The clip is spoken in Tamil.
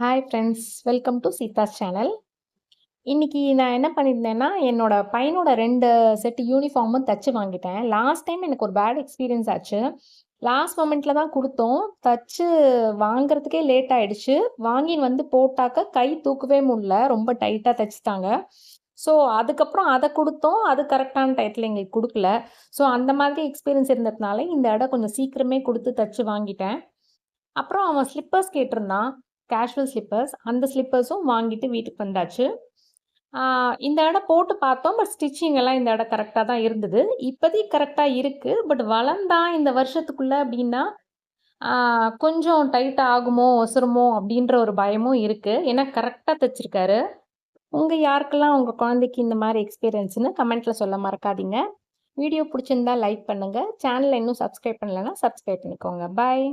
Hi friends welcome to Seetha's channel இன்றைக்கி நான் என்ன பண்ணியிருந்தேன்னா என்னோட பையனோட ரெண்டு செட் யூனிஃபார்மும் தச்சு வாங்கிட்டேன். லாஸ்ட் டைம் எனக்கு ஒரு பேட் எக்ஸ்பீரியன்ஸ் ஆச்சு. லாஸ்ட் மொமெண்ட்டில் தான் கொடுத்தோம். தச்சு வாங்குறதுக்கே லேட் ஆகிடுச்சு வாங்கின்னு வந்து போட்டாக்க கை தூக்கவே முடில ரொம்ப டைட்டாக தைச்சிட்டாங்க. ஸோ அதுக்கப்புறம் அதை கொடுத்தோம். அது கரெக்டான டயத்தில் எங்களுக்கு கொடுக்கல. ஸோ அந்த மாதிரி எக்ஸ்பீரியன்ஸ் இருந்ததுனால இந்த இடம் கொஞ்சம் சீக்கிரமே கொடுத்து தச்சு வாங்கிட்டேன். அப்புறம் அவன் ஸ்லிப்பர்ஸ் கேட்டிருந்தான். கேஷுவல் ஸ்லிப்பர்ஸ் அந்த ஸ்லிப்பர்ஸும் வாங்கிட்டு வீட்டுக்கு வந்தாச்சு. இந்த இடம் போட்டு பார்த்தோம் பட் ஸ்டிச்சிங் எல்லாம் இந்த இடம் கரெக்டாக தான் இருந்தது. இப்போதைக்கு கரெக்டாக இருக்குது பட் வளர்ந்தா இந்த வருஷத்துக்குள்ளே அப்படின்னா கொஞ்சம் டைட்டாக ஆகுமோ ஒசருமோ அப்படின்ற ஒரு பயமும் இருக்குது ஏன்னா கரெக்டாக தைச்சிருக்காரு. உங்கள் யாருக்கெல்லாம் உங்கள் குழந்தைக்கு இந்த மாதிரி எக்ஸ்பீரியன்ஸ்னு கமெண்ட்டில் சொல்ல மறக்காதீங்க. வீடியோ பிடிச்சிருந்தா லைக் பண்ணுங்கள் சேனலை இன்னும் சப்ஸ்கிரைப் பண்ணலைன்னா சப்ஸ்கிரைப் பண்ணிக்கோங்க. பாய்